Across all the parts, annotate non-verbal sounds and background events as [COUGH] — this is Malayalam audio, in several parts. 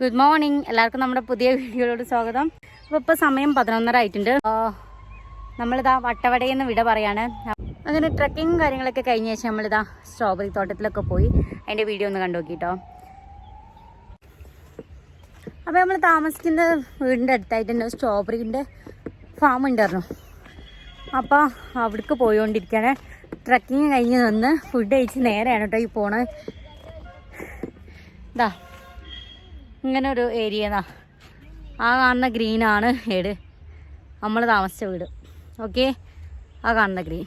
ഗുഡ് മോർണിംഗ് എല്ലാവർക്കും നമ്മുടെ പുതിയ വീഡിയോയിലോട് സ്വാഗതം. അപ്പോൾ ഇപ്പോൾ സമയം പതിനൊന്നര ആയിട്ടുണ്ട്. നമ്മളിതാ വട്ടവടയിൽ നിന്ന് വിട പറയാണ്. അങ്ങനെ ട്രക്കിങ്ങും കാര്യങ്ങളൊക്കെ കഴിഞ്ഞ ശേഷം നമ്മളിതാ സ്ട്രോബറി തോട്ടത്തിലൊക്കെ പോയി. അതിന്റെ വീഡിയോ ഒന്ന് കണ്ടു നോക്കിട്ടോ. അപ്പോൾ നമ്മൾ താമസിക്കുന്ന വീടിന്റെ അടുത്തായിട്ട് തന്നെ ഫാം ഉണ്ടായിരുന്നു. അപ്പോൾ അവിടേക്ക് പോയിക്കൊണ്ടിരിക്കുകയാണ് ട്രക്കിങ് കഴിഞ്ഞ് വന്ന് ഫുഡ് കഴിച്ച് നേരെയാണ് കേട്ടോ ഈ പോണത്. ഇതാ ഇങ്ങനെ ഒരു ഏരിയ ആ കാണുന്ന ഗ്രീനാണ് ഏട് നമ്മൾ താമസിച്ച വീട്. ഓക്കെ? ആ കാണുന്ന ഗ്രീൻ.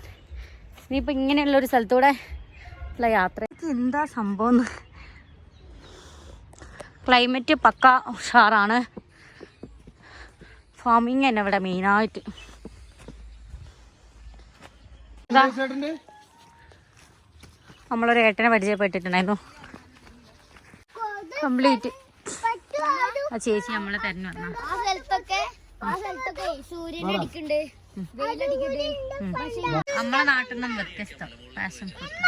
ഇനിയിപ്പോൾ ഇങ്ങനെയുള്ളൊരു സ്ഥലത്തൂടെ ഉള്ള യാത്ര. എന്താ സംഭവം? ക്ലൈമറ്റ് പക്ക ഉഷാറാണ്. ഫാമിങ് തന്നെ ഇവിടെ മെയിനായിട്ട്. നമ്മളൊരു ഏട്ടനെ പരിചയപ്പെട്ടിട്ടുണ്ടായിരുന്നു. കംപ്ലീറ്റ്. ആ ചേച്ചി നമ്മളെ തരണം പറഞ്ഞ ആ സ്ഥലത്തൊക്കെ ആ സ്ഥലത്തൊക്കെ സൂര്യൻ അടിക്കണ്ട് നമ്മളെ നാട്ടിൽ നിന്നും വ്യത്യസ്തം പാഷൻ ഫ്രൂട്ട്.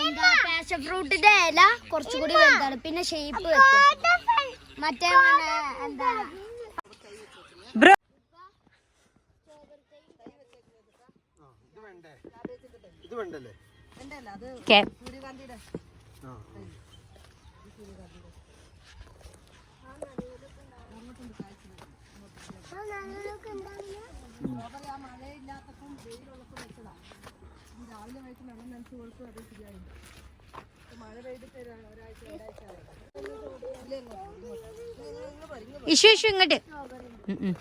എന്താ? പാഷൻ ഫ്രൂട്ടിന്റെ ഇല കുറച്ചുകൂടി വലുതാണ്. പിന്നെ ഷേപ്പ് മറ്റേ എന്താ? ബ്രോ ഇത് വേണ്ടല്ലേ? ഇഷു ഇഷു ഇങ്ങോട്ട്. ഉം, ഉം.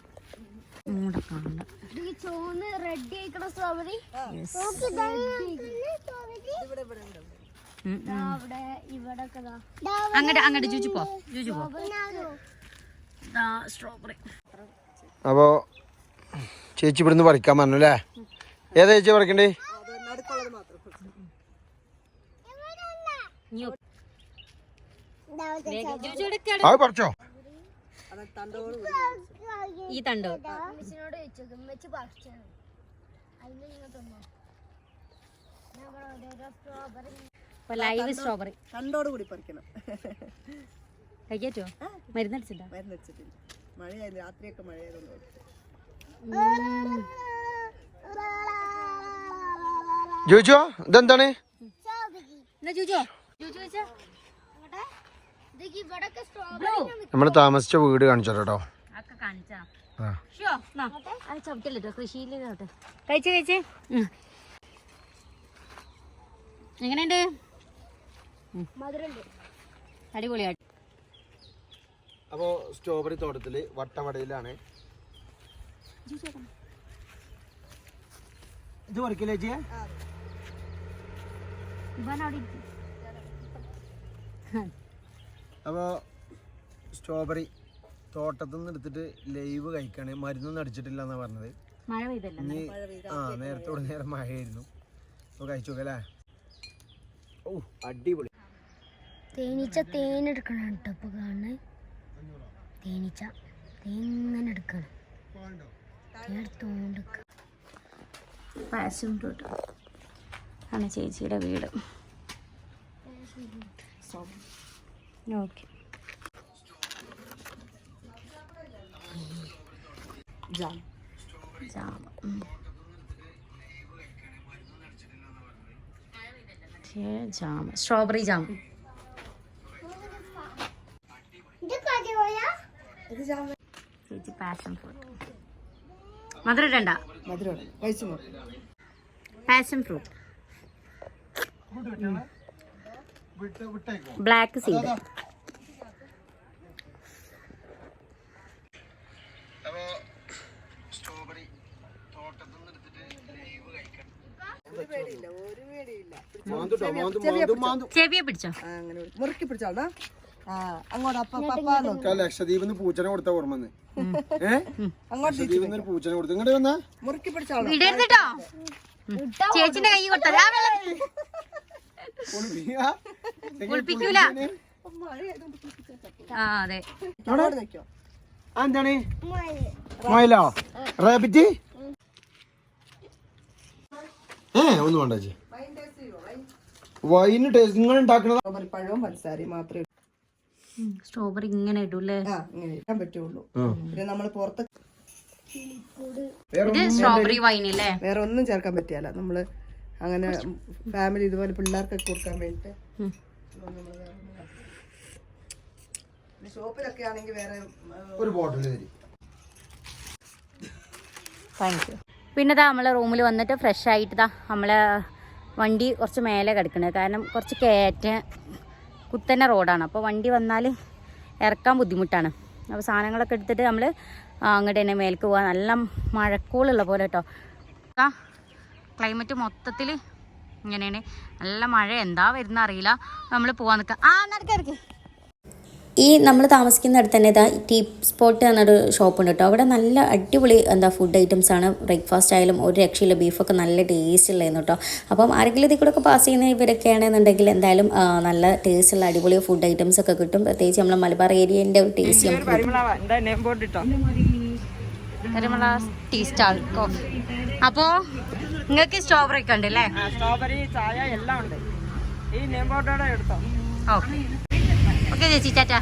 ഇങ്ങോട്ട് കാണണ്ട. ഈ ചോന്ന് റെഡി ആയിക്കണ സ്ട്രോബെറി. അവിടെ ഇവിടെ അങ്ങോട്ട് അങ്ങോട്ട് ജൂജു പോ ജൂജു പോ. സ്ട്രോബെറി അപ്പോ ചേച്ചി ഇവിടുന്ന് പറിക്കാൻ പറഞ്ഞു അല്ലേ? ഏതാ ചേച്ചി പറിക്കണ്ടേ? അത് പറിച്ചോ? ഈ തണ്ടോ? ലൈവ് സ്ട്രോബെറി കണ്ടോട് കൂടി പറിക്കണം. കഴിക്കാറ്റോ മരുന്നടിച്ചിട്ടാ മരുന്ന് മഴയായിരുന്നു രാത്രിയൊക്കെ മഴയായതുകൊണ്ട് ജോജോ ഇതെന്താണ്? നമ്മൾ താമസിച്ച വീട് കാണിച്ചോ. കേട്ടോ എങ്ങനെയുണ്ട്? കാണിച്ചാ ആ ഷോ അത് ചവിട്ടല്ലോ കൃഷിയിൽ ചവിട്ടെ കഴിച്ച് കഴിച്ച് ഉം. എങ്ങനെയുണ്ട് മധുരണ്ട് അടിപൊളിയായിട്ട് അപ്പോ സ്ട്രോബെറി തോട്ടത്തിൽ വട്ടവടയിലാണ്. ഇത് പറിക്കില്ലേ ചേച്ചിയെ? അപ്പോൾ സ്ട്രോബെറി തോട്ടത്തിൽ നിന്ന് എടുത്തിട്ട് ലൈവ് കഴിക്കാണ്. മരുന്നൊന്നും അടിച്ചിട്ടില്ല എന്നാ പറഞ്ഞത്. മഴ പെയ്തല്ലോ? ആ നേരത്തോട് നേരം മഴയായിരുന്നു. അപ്പോൾ കഴിച്ചു നോക്കല്ലേ ഓ അടിപൊളി. തേനീച്ച തേനെടുക്കണം കേട്ടോ അപ്പൊ കാണുന്നത്. തേനീച്ച. തേങ്ങനെ എടുക്കണം. പാസും പാഷൻ ഫ്രൂട്ട്. ആണ് ചേച്ചിയുടെ വീട്. ഓക്കെ. ജാം. ഛേ, ജാമ സ്ട്രോബെറി ജാം ഇത് ജാം ചേച്ചി പാഷൻ ഫ്രൂട്ട് മധുരം ഇടണ്ട. മധുരമാണ് കഴിച്ചു നോക്ക്. പാഷൻ ഫ്രൂട്ട് ബ്ലാക്ക് സീഡ് അപ്പോൾ സ്ട്രോബെറി തോട്ടത്തിൽ എടുത്തിട്ട് ലൈവ് കഴിക്കണം. ഒരു പേടിയില്ല ഒരു പേടിയില്ല. മാന്തുട്ടോ മാന്തു മാന്തു മാന്തു. ചെവിയെ പിടിച്ചോ? അങ്ങനെ മുറുക്കി പിടിച്ചോടാ അങ്ങോട്ട് അപ്പ പപ്പ ലക്ഷദ്വീപിൽ നിന്ന് പൂച്ചനെ കൊടുത്ത ഓർമ്മ ലക്ഷദ്വീപിൽ നിന്ന് ഒരു പൂച്ചനെ കൊടുത്തു. ഇങ്ങോട്ട് വന്നാ. മുറുക്കി ചേച്ചിന്റെ കൈ കൊടുത്തത് കുളിപ്പിക്കൂല. എന്താണ്? മയിലോ റാബിറ്റ് ഏ ഒന്നും വേണ്ട ചേച്ചി. വൈന് ടേസ്റ്റ് നിങ്ങൾ ഉണ്ടാക്കണത് പഴവും പഞ്ചസാരയും മാത്രമേ സ്ട്രോബെറി ഇങ്ങനെ ഇടൂല്ലേ ആ ഇങ്ങനെ ഇടാൻ പറ്റുള്ളൂ. പിന്നെ നമ്മൾ പുറത്ത് ഇത് സ്ട്രോബെറി വൈൻ അല്ലേ വേറെ ഒന്നും ചേർക്കാൻ പറ്റിയല്ല. നമ്മൾ അങ്ങനെ ഫാമിലി ഇതുപോലെ പിള്ളേർക്കൊക്കെ കൊടുക്കാൻ വേണ്ടിട്ട് ഷോപ്പിലൊക്കെ ആണെങ്കിൽ വേറെ ഒരു ബോട്ടിൽ തരും. താങ്ക് യു പിന്നെ ഇതാ നമ്മളെ റൂമിൽ വന്നിട്ട് ഫ്രഷ് ആയിട്ട് ഇതാ നമ്മളെ വണ്ടി കുറച്ച് മേലെ കിടക്കണത് കാരണം കുറച്ച് കയറ്റ കുത്തന്നെ റോഡാണ്. അപ്പോൾ വണ്ടി വന്നാൽ ഇറക്കാൻ ബുദ്ധിമുട്ടാണ്. അപ്പോൾ സാധനങ്ങളൊക്കെ എടുത്തിട്ട് നമ്മൾ അങ്ങോട്ട് തന്നെ മേൽക്ക് പോകാൻ നല്ല മഴക്കോളുള്ള പോലെ കേട്ടോ ക്ലൈമറ്റ് മൊത്തത്തിൽ ഇങ്ങനെയാണ്. നല്ല മഴ എന്താ വരുന്ന അറിയില്ല നമ്മൾ പോകാൻ നിൽക്കാം ആ നടക്കിറക്കി ഈ നമ്മൾ താമസിക്കുന്നിടത്ത് തന്നെ ഇതാ ടീ സ്പോട്ട് എന്നൊരു ഷോപ്പുണ്ട് കേട്ടോ അവിടെ നല്ല അടിപൊളി എന്താ ഫുഡ് ഐറ്റംസ് ആണ്. ബ്രേക്ക്ഫാസ്റ്റ് ആയാലും ഒരു രക്ഷയില്ല. ബീഫൊക്കെ നല്ല ടേസ്റ്റ് ഉള്ളതെന്ന് കേട്ടോ അപ്പം ആരെങ്കിലും ഇതിൽ കൂടെ ഒക്കെ പാസ് ചെയ്യുന്ന ഇവരൊക്കെ ആണെന്നുണ്ടെങ്കിൽ എന്തായാലും നല്ല ടേസ്റ്റ് ഉള്ള അടിപൊളി ഫുഡ് ഐറ്റംസ് ഒക്കെ കിട്ടും. പ്രത്യേകിച്ച് നമ്മളെ മലബാർ ഏരിയന്റെ ടേസ്റ്റ് ടീ സ്റ്റാൾ കോഫി അപ്പോൾ നിങ്ങൾക്ക് സ്ട്രോബെറി ഒക്കെ ഉണ്ട് അല്ലേ സ്ട്രോബെറി ചായ എല്ലാം ഉണ്ട്. ഈ നെയിം ബോർഡോടെ എടുത്തോ? ഓക്കെ. ഓക്കെ ചേച്ചി ടാറ്റാ.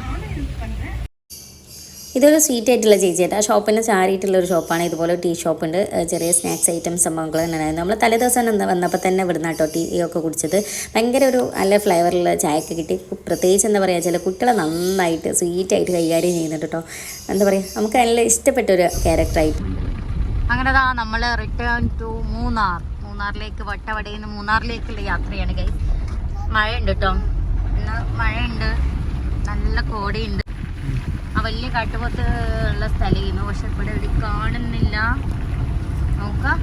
ഇതൊരു സ്വീറ്റ് ആയിട്ടുള്ള ചേച്ചിയായിട്ട് ആ ഷോപ്പിന് ചാരിയിട്ടുള്ള ഒരു ഷോപ്പാണ്. ഇതുപോലെ ടീ ഷോപ്പ് ഉണ്ട് ചെറിയ സ്നാക്സ് ഐറ്റംസ് സംഭവങ്ങൾ തന്നെയായിരുന്നു നമ്മൾ തലേദിവസം വന്ന് വന്നപ്പോൾ തന്നെ ഇവിടുന്ന് കേട്ടോ ടീ ഒക്കെ കുടിച്ചത്. ഭയങ്കര ഒരു നല്ല ഫ്ലേവറുള്ള ചായയൊക്കെ കിട്ടി. പ്രത്യേകിച്ച് എന്താ പറയുക ചില കുട്ടികളെ നന്നായിട്ട് സ്വീറ്റായിട്ട് കൈകാര്യം ചെയ്യുന്നുണ്ട് കേട്ടോ എന്താ പറയുക നമുക്ക് നല്ല ഇഷ്ടപ്പെട്ട ഒരു ക്യാരക്ടറായിട്ട് അങ്ങനെ ദാ നമ്മൾ റിട്ടേൺ ടു മൂന്നാർ. മൂന്നാറിലേക്ക് വട്ടവടയിൽ നിന്ന് മൂന്നാറിലേക്കുള്ള യാത്രയാണ് കൈ മഴയുണ്ട് കേട്ടോ ഇന്ന് മഴയുണ്ട്. നല്ല കോടയുണ്ട്. ആ വലിയ കാട്ടുപോത്ത് ഉള്ള സ്ഥലമായിരുന്നു. പക്ഷെ ഇവിടെ ഇവിടെ കാണുന്നില്ല. നോക്കാം.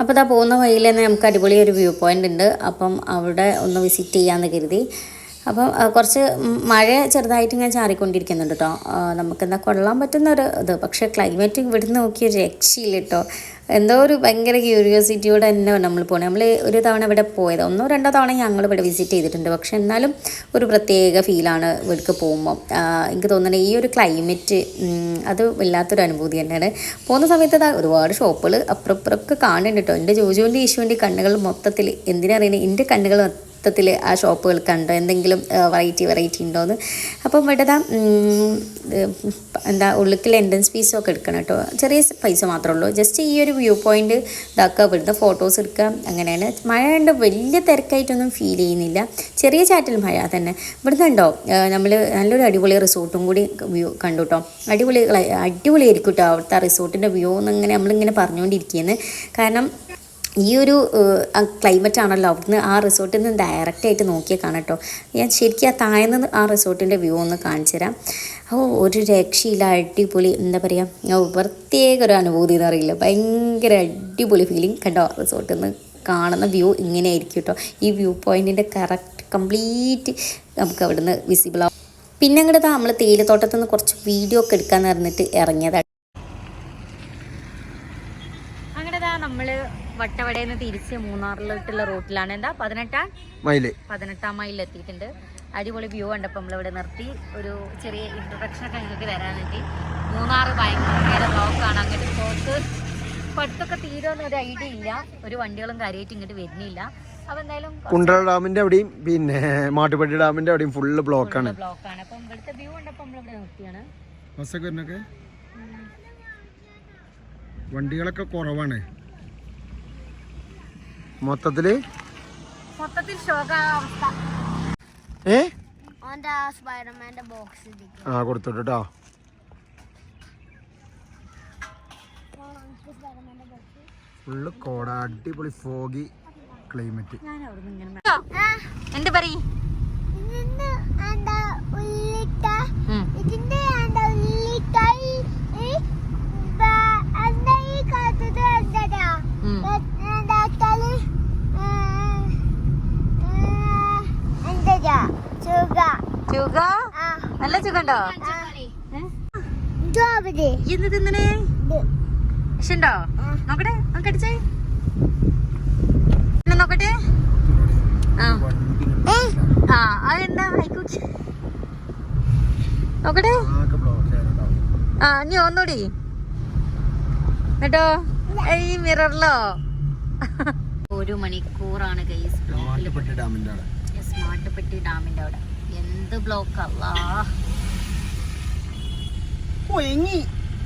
അപ്പോൾ ഇതാ പോകുന്ന വഴിയിൽ തന്നെ നമുക്ക് അടിപൊളി ഒരു വ്യൂ പോയിന്റ് ഉണ്ട്. അപ്പം അവിടെ ഒന്ന് വിസിറ്റ് ചെയ്യാമെന്ന് കരുതി. അപ്പം കുറച്ച് മഴ ചെറുതായിട്ട് ഇങ്ങനെ ചാറിക്കൊണ്ടിരിക്കുന്നുണ്ട് കേട്ടോ നമുക്കെന്താ കൊള്ളാൻ പറ്റുന്ന ഒരു ഇത്. പക്ഷേ ക്ലൈമറ്റ് ഇവിടുന്ന് നോക്കിയ രക്ഷയില്ല കേട്ടോ എന്തോ ഒരു ഭയങ്കര ക്യൂരിയോസിറ്റിയോടെ തന്നെ നമ്മൾ പോകണം നമ്മൾ ഒരു തവണ ഇവിടെ പോയത്. ഒന്നോ രണ്ടോ തവണ ഞങ്ങൾ ഇവിടെ വിസിറ്റ് ചെയ്തിട്ടുണ്ട്. പക്ഷെ എന്നാലും ഒരു പ്രത്യേക ഫീലാണ് ഇവിടേക്ക് പോകുമ്പോൾ എനിക്ക് തോന്നുന്നത് ഈ ഒരു ക്ലൈമറ്റ് അത് വല്ലാത്തൊരു അനുഭൂതി തന്നെയാണ്. പോകുന്ന സമയത്ത് ഒരുപാട് ഷോപ്പുകൾ അപ്പുറപ്പുറമൊക്കെ കാണുന്നുണ്ട് കേട്ടോ എന്റെ ജോജുവിന്റെ ഈശുവിന്റെ കണ്ണുകൾ മൊത്തത്തിൽ എന്തിനറിയണേ എന്റെ കണ്ണുകൾ മൊത്തത്തിൽ ആ ഷോപ്പുകൾ കണ്ടോ? എന്തെങ്കിലും വെറൈറ്റി വെറൈറ്റി ഉണ്ടോയെന്ന് അപ്പം ഇവിടെ ദാ, ഉം, ഇത് എന്താ ഉള്ളിൽ എൻട്രൻസ് ഫീസും ഒക്കെ എടുക്കണം കേട്ടോ. ചെറിയ പൈസ മാത്രമേ ഉള്ളൂ. ജസ്റ്റ് ഈ ഒരു വ്യൂ പോയിന്റ് ഇതാക്കുക ഇവിടുന്ന് ഫോട്ടോസ് എടുക്കുക അങ്ങനെയാണ്. മഴ കണ്ട്? വലിയ തിരക്കായിട്ടൊന്നും ഫീൽ ചെയ്യുന്നില്ല. ചെറിയ ചാറ്റിൽ മഴ തന്നെ. ഇവിടുന്ന് ഉണ്ടോ നമ്മൾ നല്ലൊരു അടിപൊളി റിസോർട്ടും കൂടി വ്യൂ കണ്ടു കേട്ടോ അടിപൊളി അടിപൊളിയായിരിക്കും കേട്ടോ അവിടുത്തെ റിസോർട്ടിന്റെ വ്യൂ എന്നിങ്ങനെ നമ്മളിങ്ങനെ പറഞ്ഞുകൊണ്ടിരിക്കുന്നത് കാരണം ഈ ഒരു ക്ലൈമറ്റ് ആണല്ലോ അവിടുന്ന് ആ റിസോർട്ടിൽ നിന്ന് ഡയറക്റ്റ് ആയിട്ട് നോക്കിയാൽ കാണാം കേട്ടോ. ഞാൻ ശരിക്കും ആ താഴെ നിന്ന് ആ റിസോർട്ടിന്റെ വ്യൂ ഒന്ന് കാണിച്ചു തരാം. ഓ ഒരു രക്ഷയില്ല അടിപൊളി എന്താ പറയുക പ്രത്യേക ഒരു അനുഭൂതി എന്ന് അറിയില്ല ഭയങ്കര അടിപൊളി ഫീലിംഗ് കണ്ടോ റിസോർട്ടിൽ നിന്ന് കാണുന്ന വ്യൂ ഇങ്ങനെ ആയിരിക്കും കേട്ടോ. ഈ വ്യൂ പോയിന്റിന്റെ കറക്റ്റ് കംപ്ലീറ്റ് നമുക്ക് അവിടുന്ന് വിസിബിൾ ആവും. പിന്നെ അങ്ങോട്ട് നമ്മൾ തേയിലത്തോട്ടത്തിൽ നിന്ന് കുറച്ച് വീഡിയോ ഒക്കെ എടുക്കാമെന്ന് പറഞ്ഞിട്ട് ഇറങ്ങിയതാണ് അങ്ങനെ നമ്മൾ വട്ടവടയിൽ നിന്ന് തിരിച്ച് മൂന്നാറിലോട്ടുള്ള റൂട്ടിലാണ്. എന്താ? പതിനെട്ടാം മൈൽ. പതിനെട്ടാം മൈലിൽ എത്തിയിട്ടുണ്ട്. അടിപൊളി വ്യൂ കണ്ടപ്പോൾ നമ്മളിവിടെ നിർത്തി. ഒരു ചെറിയ ഇൻട്രൊഡക്ഷൻ ഒക്കെ നിങ്ങൾക്ക് തരാൻ വേണ്ടി മൂന്നാർ ഭയങ്കര ബ്ലോക്കാണ്. അങ്ങോട്ട് പോക്ക് പടുത്തൊക്കെ തീരുമെന്ന് ഒരു ഐഡിയ ഇല്ല. ഒരു വണ്ടികളും കാര്യമായിട്ട് ഇങ്ങോട്ട് വരുന്നില്ല. അപ്പൊ എന്തായാലും കുണ്ടറ ഡാമിന്റെ അവിടെയും പിന്നെ മാട്ടുപടി ഡാമിന്റെ അവിടെയും ഫുള്ള് ബ്ലോക്കാണ് ബ്ലോക്കാണ് അപ്പം ഇവിടുത്തെ വ്യൂ കണ്ടപ്പോൾ നമ്മളിവിടെ നിർത്തിയാണ്. ബസ്സൊക്കെ വണ്ടികളൊക്കെ കുറവാണ്. മൊത്തത്തിൽ? മൊത്തത്തിൽ ഏ? ആ കൊടുത്തോട്ടോ ഫുള്ള് കോട അടിപൊളി ഫോഗി ക്ലൈമറ്റ്. എന്ത് പറയും ഇതിന്റെ എന്താ ഉള്ളിട്ട ഇതിന്റെ എന്താ ഉള്ളിട്ട എന്താ ഈ കാത്തത് എന്താ എന്താക്കാൽ എന്താ സുഖ ചുക? ആ. നല്ല ചുഖണ്ടോ ഇന്ന് എന്ത് തിന്നണേ? ഇഷ്ടോ നോക്കട്ടെ നമുക്ക് അടിച്ചേ. നോക്കട്ടെ. ആ. ആ അതെന്താ? ആയിക്കോട്ടെ നോക്കട്ടെ. ആ നീ ഒന്നുകൂടി. കേട്ടോ ഈ മിററിലോ? ഒരു മണിക്കൂറാണ് ഗൈസ് മാട്ടുപ്പെട്ടി ഡാമിന്റെ അവിടെ. സ്മാർട്ട് പെട്ടി ഡാമിന്റെ അവിടെ. എന്ത് എന്ത് ബ്ലോക്ക് അല്ലാ കൊയങ്ങി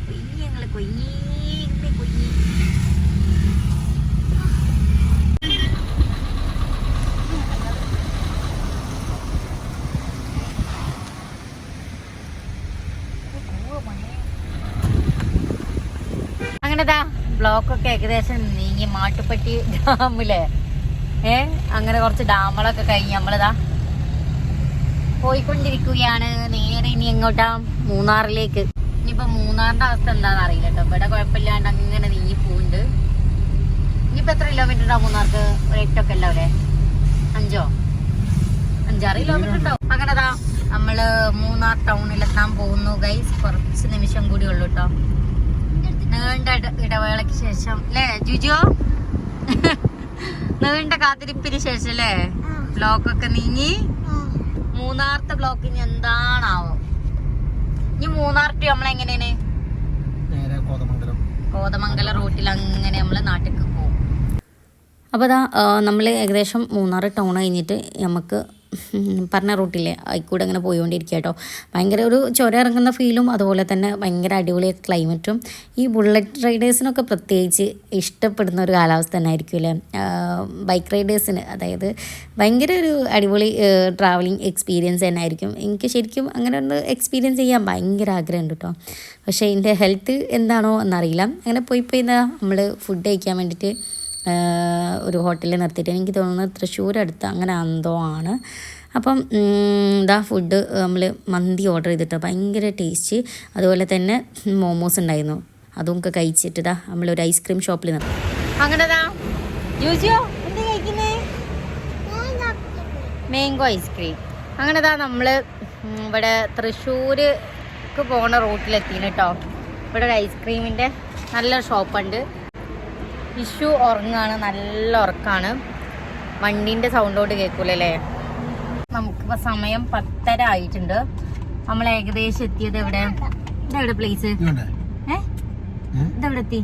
കൊയ്ഞ്ഞ് ഞങ്ങൾ കൊയ്ങ്ങി കൊയ്ങ്ങി. അങ്ങനെതാ ബ്ലോക്കൊക്കെ ഏകദേശം നീങ്ങി. മാട്ടുപ്പെട്ടി ഡാമിലെ ഏ അങ്ങനെ കുറച്ച് ഡാമുകളൊക്കെ കഴിഞ്ഞ് നമ്മളിതാ പോയിക്കൊണ്ടിരിക്കുകയാണ്. നേരെ ഇനി എങ്ങോട്ടാ? മൂന്നാറിലേക്ക്. ഇനിയിപ്പോ മൂന്നാറിന്റെ അവസ്ഥ എന്താന്ന് അറിയില്ല കേട്ടോ. ഇവിടെ കുഴപ്പമില്ലാണ്ട് അങ്ങനെ നീങ്ങി പോകുന്നുണ്ട് ഇനിയിപ്പോ എത്ര കിലോമീറ്റർ ഉണ്ടാവും മൂന്നാർക്ക്? ഒരു എട്ടൊക്കെ അല്ലേ അഞ്ചോ? അഞ്ചാറ് കിലോമീറ്റർ ഉണ്ടാവും. അങ്ങനെതാ നമ്മൾ മൂന്നാർ ടൗണിലെത്താൻ പോകുന്നു ഗൈസ് കുറച്ച് നിമിഷം കൂടി ഉള്ളു കേട്ടോ. നീണ്ട ഇടവേളക്ക് ഇടവേളയ്ക്ക് ശേഷം അല്ലേ ജുജോ? [LAUGHS] നീണ്ട കാത്തിരിപ്പിന് ശേഷം അല്ലേ ബ്ലോക്കൊക്കെ നീങ്ങി. മൂന്നാറത്തെ ബ്ലോക്ക് ഇനി എന്താണാവോ? ഇനി മൂന്നാർ ടു നമ്മളെങ്ങനെയാണ് കോതമംഗല കോതമംഗലം. കോതമംഗലം റൂട്ടിൽ അങ്ങനെ നമ്മൾ നാട്ടിലേക്ക് പോകും അപ്പോൾ അതാ നമ്മൾ ഏകദേശം മൂന്നാർ ടൗൺ കഴിഞ്ഞിട്ട് നമുക്ക് പറഞ്ഞ റൂട്ടില്ലേ അതിക്കൂടെ അങ്ങനെ പോയിക്കൊണ്ടിരിക്കുക കേട്ടോ ഭയങ്കര ഒരു ചുരം ഇറങ്ങുന്ന ഫീലും അതുപോലെ തന്നെ ഭയങ്കര അടിപൊളി ക്ലൈമറ്റും ഈ ബുള്ളറ്റ് റൈഡേഴ്സിനൊക്കെ പ്രത്യേകിച്ച് ഇഷ്ടപ്പെടുന്ന ഒരു കാലാവസ്ഥ തന്നെ ആയിരിക്കും അല്ലേ ബൈക്ക് റൈഡേഴ്സിന് അതായത് ഭയങ്കര ഒരു അടിപൊളി ട്രാവലിംഗ് എക്സ്പീരിയൻസ് തന്നെ ആയിരിക്കും എനിക്ക് ശരിക്കും അങ്ങനെ ഒന്ന് എക്സ്പീരിയൻസ് ചെയ്യാൻ ഭയങ്കര ആഗ്രഹമുണ്ട് കേട്ടോ പക്ഷേ എന്റെ ഹെൽത്ത് എന്താണോ എന്നറിയില്ല. അങ്ങനെ പോയി പോയി നമ്മൾ ഫുഡ് കഴിക്കാൻ വേണ്ടിയിട്ട് ഒരു ഹോട്ടലിൽ നിർത്തിയിട്ട് എനിക്ക് തോന്നുന്നത് തൃശ്ശൂർ അടുത്ത് അങ്ങനെ എന്തോ ആണ്. അപ്പം ഇതാ ഫുഡ് നമ്മൾ മന്തി ഓർഡർ ചെയ്തിട്ട്. ഭയങ്കര ടേസ്റ്റ് അതുപോലെ തന്നെ മോമോസ് ഉണ്ടായിരുന്നു. അതും ഒക്കെ കഴിച്ചിട്ട് ഇതാ നമ്മളൊരു ഐസ്ക്രീം ഷോപ്പിൽ നിർത്തി അങ്ങനെ മാംഗോ ഐസ്ക്രീം അങ്ങനെ ഇതാ നമ്മൾ ഇവിടെ തൃശ്ശൂർക്ക് പോണ റൂട്ടിലെത്തിന് കേട്ടോ ഇവിടെ ഒരു ഐസ്ക്രീമിന്റെ നല്ലൊരു ഷോപ്പുണ്ട് ഇഷു ഉറങ്ങാണ് നല്ല ഉറക്കാണ്. വണ്ടീന്റെ സൗണ്ടോട്ട് കേൾക്കൂലല്ലേ നമുക്കിപ്പോൾ സമയം പത്തര ആയിട്ടുണ്ട്. നമ്മൾ ഏകദേശം എത്തിയത് എവിടെ? ഇതെവിടെ പ്ലേസ് ഇതെവിടെ എത്തി?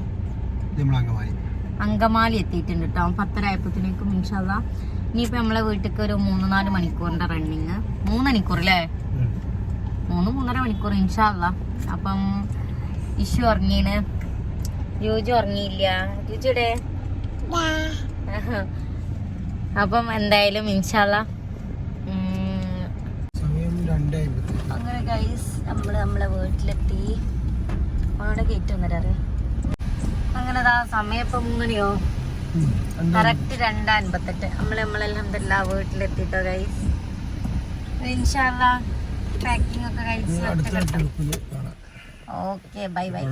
അങ്കമാലി. എത്തിയിട്ടുണ്ട് കേട്ടോ പത്തര ആയപ്പോഴത്തേക്കും ഇൻഷാല്ല ഇനിയിപ്പോൾ നമ്മളെ വീട്ടിലേക്ക് ഒരു മൂന്ന് നാല് മണിക്കൂറിന്റെ റണ്ണിങ് മൂന്ന് മണിക്കൂർ അല്ലേ മൂന്ന് മൂന്നര മണിക്കൂർ ഇൻഷാല്ല അപ്പം ഇഷ്യൂ ഉറങ്ങീന്. രുചി ഉറങ്ങിയില്ല. ജൂജുടെ? [LAUGHS] അപ്പം എന്തായാലും ഇൻഷാല്ല അങ്ങനെ ഗൈസ് നമ്മൾ നമ്മളെ വീട്ടിലെത്തി. അവിടെ കയറ്റി വന്നിട്ടറിയ അങ്ങനെ ദാ സമയം ഇപ്പം മൂന്നണിയോ? കറക്റ്റ് രണ്ട് അൻപത്തെട്ട് നമ്മൾ നമ്മളെല്ലാം എല്ലാ വീട്ടിലെത്തിട്ടോ ഗൈസ് ഇൻഷാല്ല പാക്കിംഗ് ഒക്കെ കഴിച്ച് ഓക്കെ ബൈ ബൈ